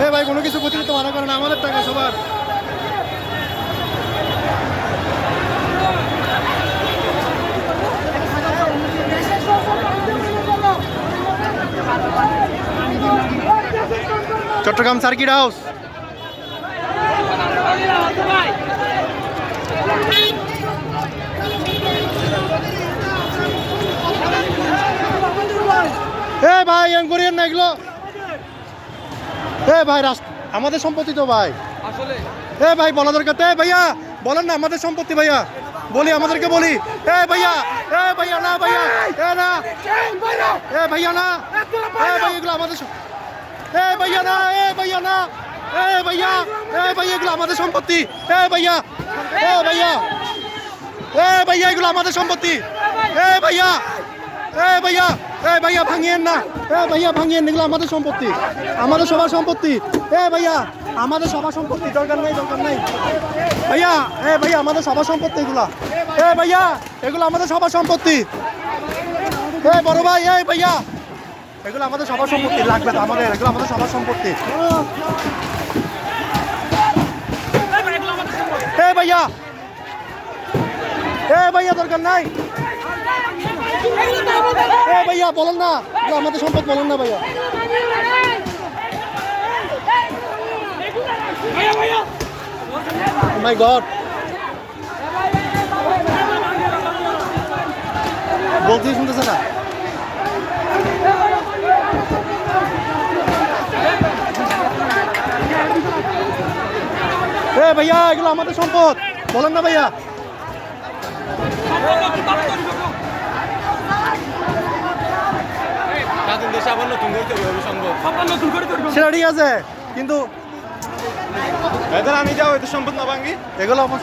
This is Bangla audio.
এ ভাই কোনো কিছু প্রতিনিধিত্ব মানা করে না, আমাদের টাকা সবার। Chittagong circuit house. এ ভাই এম করিয়েন না এগুলো। এ ভাই রাস্তা আমাদের সম্পত্তি তো ভাই। আসলে এ ভাই বলা দরকার। এ ভাইয়া বলেন না আমাদের সম্পত্তি ভাইয়া। বলি আমাদেরকে বলি। এ ভাইয়া এ ভাইয়া না ভাইয়া। এ না। এ ভাইয়া না। এ ভাই এগুলো আমাদের এ ভাইয়া না এ ভাইয়া না। এ ভাইয়া এ ভাইয়া এগুলো আমাদের সম্পত্তি। এ ভাইয়া এ ভাইয়া। এ ভাইয়া এগুলো আমাদের সম্পত্তি। এ ভাইয়া। এ ভাইয়া এ ভাইয়া ভাঙিয়েন না। এ ভাইয়া ভাঙিয়েন, এগুলো আমাদের সম্পত্তি। আমাদের সবার সম্পত্তি। এ ভাইয়া, আমাদের সবার সম্পত্তি। দরকার নাই দরকার নাই। ভাইয়া এ ভাইয়া, আমাদের সবার সম্পত্তি এগুলা। এ ভাইয়া, এগুলো আমাদের সবার সম্পত্তি। এ বড় ভাই, এই ভাইয়া, এগুলো আমাদের সবার সম্পত্তি। লাগবে তো আমাদের, এগুলো আমাদের সবার সম্পত্তি। এ ভাইয়া এ ভাইয়া, দরকার নাই। এ ভাইয়া, বলেন না। আমাদের সম্পদ বলেন না ভাইয়া। মাই গড বলতেই শুনতেছে না। ভাইয়া, এগুলো আমাদের সম্পদ। বলেন না ভাইয়া। দেশে আবার নতুন করে তৈরি হবে সম্ভব। আবার নতুন করে তৈরি সেটা ঠিক আছে কিন্তু এদের আমি যাও এদের সম্পদ না ভাঙ্গি এগুলো আমার